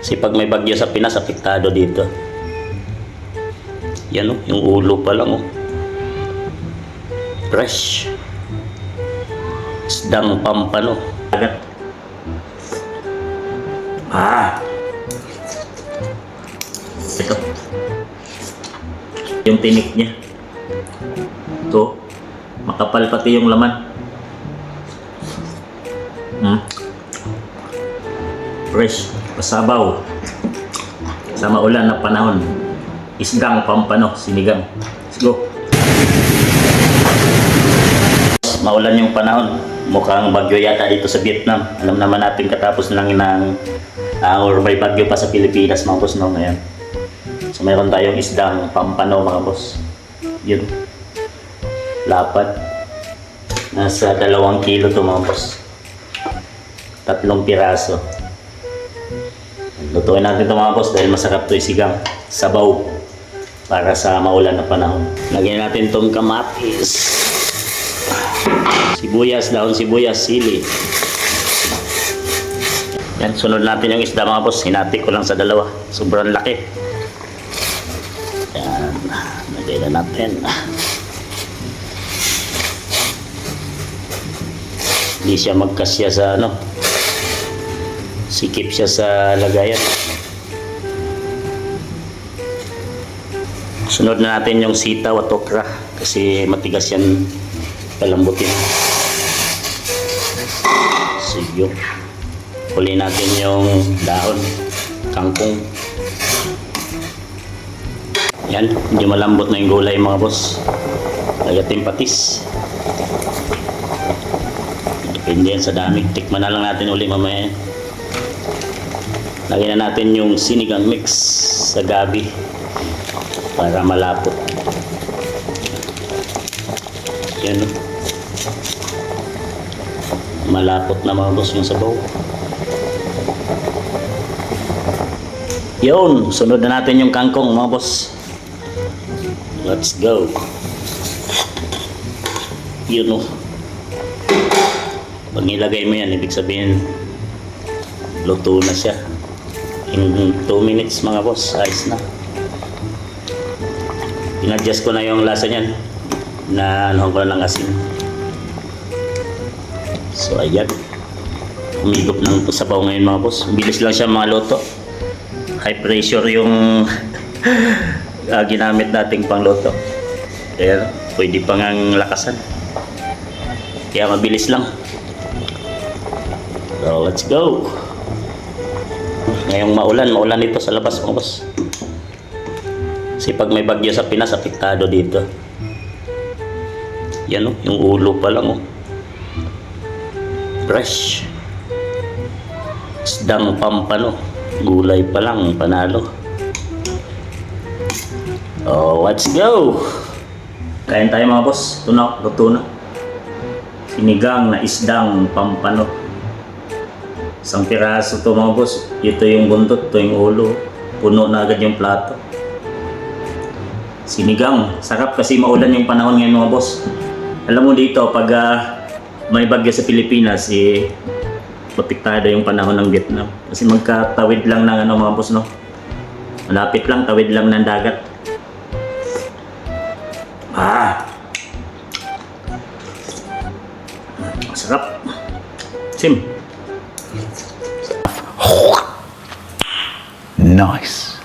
Kasi pag may bagyo sa Pinas, apektado dito. Yan o, yung ulo pa lang o. Fresh. Isdang pampano. Agad. Ah! Ito. Yung tinik niya. Ito. Makapal pati yung laman. Hmm. Fresh. Pasabaw. Sa maulan na panahon. Isdang pampano. Sinigang. Let's go. Maulan yung panahon. Mukhang bagyo yata dito sa Vietnam. Alam naman natin katapos lang ng uh, or may bagyo pa sa Pilipinas mga boss no ngayon. So mayroon tayong isdang pampano mga boss. Yun. Lapad. Nasa dalawang kilo to mga boss. Tatlong piraso. Lutuin natin ito mga boss dahil masarap to isigang. Sabaw. Para sa maulan na panahon. Lagyan natin itong kamatis. Sibuyas, daon sibuyas, sili. Yan, sunod natin yung isda mga boss. Hinati ko lang sa dalawa. Sobrang laki. Yan, lagay na natin. Hindi siya magkasya sa ano. Sikip siya sa lagayan. Sunod na natin yung sitaw at okra kasi matigas yan palambutin. Sige. Huli natin yung dahon, kangkong. Yan, hindi malambot na yung gulay mga boss. Lagatin patis. Depende yan sa dami. Tikman na lang natin uli mamaya. Lagyan na natin yung sinigang mix sa gabi para malapot. Yan. Malapot na mga yung sabaw. Yun, sunod na natin yung kangkong mga boss. Let's go. Yun oh. Pag nilagay mo yan, ibig sabihin luto na siya. In 2 minutes mga boss, ayos na. Inadjust ko na yung lasa niyan na ano ko na ng asin. So ayan. Umigop ng sabaw ngayon mga boss. Bilis lang siya mga loto. High pressure yung ah, ginamit nating pangloto. Kaya pwede pang ang lakasan. Kaya mabilis lang. So let's go. Ngayong maulan, maulan dito sa labas mga boss. Kasi pag may bagyo sa Pinas, apektado dito. Yan o, yung ulo pa lang o. Fresh. Isdang pampano. Gulay pa lang, panalo. Oh, let's go! Kain tayo mga boss. Ito na, luto na. Sinigang na isdang pampano. Isang piraso to mga boss. Ito yung buntot, ito yung ulo. Puno na agad yung plato. Sinigang. Sarap kasi maulan yung panahon ngayon mga boss. Alam mo dito, pag ah, may bagyo sa Pilipinas, eh, protektado yung panahon ng Vietnam. Kasi magkatawid lang ng ano mga boss, no? Malapit lang, tawid lang ng dagat. Ah! Sarap. Sim. Nice.